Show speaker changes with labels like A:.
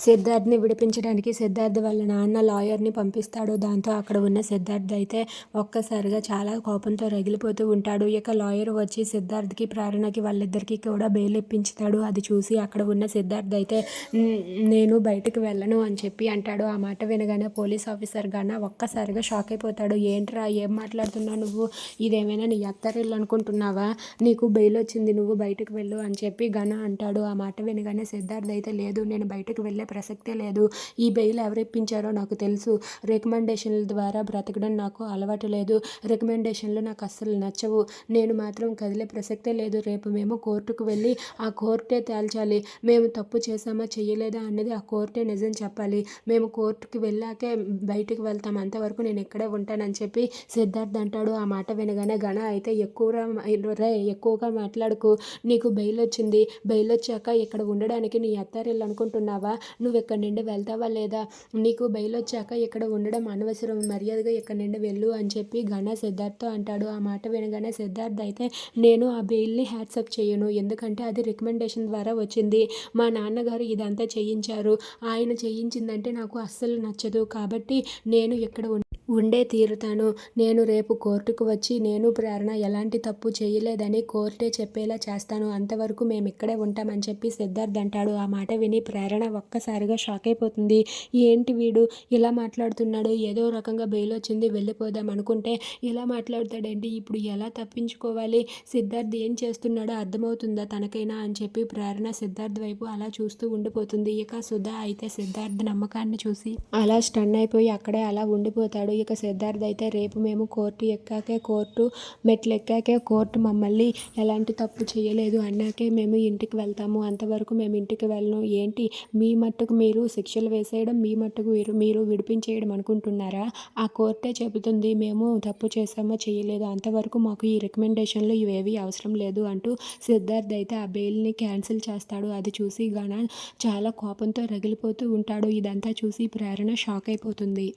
A: సిద్ధార్థ్ని విడిపించడానికి సిద్ధార్థ్ వాళ్ళ నాన్న లాయర్ని పంపిస్తాడు దాంతో అక్కడ ఉన్న సిద్ధార్థ్ అయితే ఒక్కసారిగా చాలా కోపంతో రగిలిపోతూ ఉంటాడు. ఇక లాయర్ వచ్చి సిద్ధార్థ్కి ప్రేరణకి వాళ్ళిద్దరికీ కూడా బెయిల్ ఇప్పించుతాడు అది చూసి అక్కడ ఉన్న సిద్ధార్థ్ అయితే నేను బయటకు వెళ్ళను అని చెప్పి అంటాడు. ఆ మాట వినగానే పోలీస్ ఆఫీసర్ గాన ఒక్కసారిగా షాక్ అయిపోతాడు. ఏంట్రా ఏం మాట్లాడుతున్నావు నువ్వు? ఇదేమైనా నీ అత్తరిల్లు అనుకుంటున్నావా? నీకు బెయిల్ వచ్చింది నువ్వు బయటకు వెళ్ళు అని చెప్పి గన అంటాడు. ఆ మాట వినగానే సిద్ధార్థ్ అయితే లేదు నేను బయటకు వెళ్ళే ప్రసక్తే లేదు. ఈ బెయిల్ ఎవరు ఇప్పించారో నాకు తెలుసు. రికమెండేషన్ల ద్వారా బ్రతకడం నాకు అలవాటు లేదు. రికమెండేషన్లు నాకు అస్సలు నచ్చవు. నేను మాత్రం కదిలే ప్రసక్తే లేదు. రేపు మేము కోర్టుకు వెళ్ళి ఆ కోర్టే తేల్చాలి. మేము తప్పు చేశామా చేయలేదా అన్నది ఆ కోర్టే నిజం చెప్పాలి. మేము కోర్టుకి వెళ్ళాకే బయటికి వెళ్తాం. అంతవరకు నేను ఇక్కడే ఉంటానని చెప్పి సిద్ధార్థ్ అంటాడు. ఆ మాట వినగానే గణ అయితే ఎక్కువ రే ఎక్కువగా మాట్లాడుకు. నీకు బెయిల్ వచ్చింది. బెయిల్ వచ్చాక ఇక్కడ ఉండడానికి నీ అత్తారిల్లు అనుకుంటున్నావా? నువ్వు ఎక్కడి నుండి వెళ్తావా లేదా? నీకు బయలు వచ్చాక ఇక్కడ ఉండడం అనవసరం. మర్యాదగా ఇక్కడ నుండి వెళ్ళు అని చెప్పి ఘన సిద్ధార్థ్తో అంటాడు. ఆ మాట వినగానే సిద్ధార్థ్ అయితే నేను ఆ బెయిల్ని హ్యాట్సప్ చేయను. ఎందుకంటే అది రికమెండేషన్ ద్వారా వచ్చింది. మా నాన్నగారు ఇదంతా చేయించారు. ఆయన చేయించిందంటే నాకు అస్సలు నచ్చదు. కాబట్టి నేను ఇక్కడ ఉండే తీరుతాను. నేను రేపు కోర్టుకు వచ్చి నేను ప్రేరణ ఎలాంటి తప్పు చేయలేదని కోర్టే చెప్పేలా చేస్తాను. అంతవరకు మేము ఇక్కడే ఉంటామని చెప్పి సిద్ధార్థ్ అంటాడు. ఆ మాట విని ప్రేరణ ఒక్కసారిగా షాక్ అయిపోతుంది. ఏంటి వీడు? ఇలా మాట్లాడుతున్నాడు. ఏదో రకంగా బెయిల్ వచ్చింది వెళ్ళిపోదాం అనుకుంటే ఇలా మాట్లాడతాడండి? ఇప్పుడు ఎలా తప్పించుకోవాలి? సిద్ధార్థ్ ఏం చేస్తున్నాడో అర్థమవుతుందా తనకైనా అని చెప్పి ప్రేరణ సిద్ధార్థ్ వైపు అలా చూస్తూ ఉండిపోతుంది. ఇక సుధా అయితే సిద్ధార్థ్ నమ్మకాన్ని చూసి అలా స్టన్ అయిపోయి అక్కడే అలా ఉండిపోతాడు. ఇక సిద్ధార్థ్ అయితే రేపు మేము కోర్టు ఎక్కాకే కోర్టు మెట్లు ఎక్కాకే కోర్టు మమ్మల్ని ఎలాంటి తప్పు చేయలేదు. అన్నాకే మేము ఇంటికి వెళ్తాము. అంతవరకు మేము ఇంటికి వెళ్ళను. ఏంటి? మీ మట్టుకు మీరు శిక్షలు వేసేయడం మీ మట్టుకు మీరు మీరు విడిపించేయడం అనుకుంటున్నారా? ఆ కోర్టే చెబుతుంది మేము తప్పు చేసామో చేయలేదు? అంతవరకు మాకు ఈ రికమెండేషన్లు ఇవేవి అవసరం లేదు అంటూ సిద్ధార్థ్ అయితే ఆ బెయిల్ని క్యాన్సిల్ చేస్తాడు. అది చూసి గణ చాలా కోపంతో రగిలిపోతూ ఉంటాడు. ఇదంతా చూసి ప్రేరణ షాక్ అయిపోతుంది.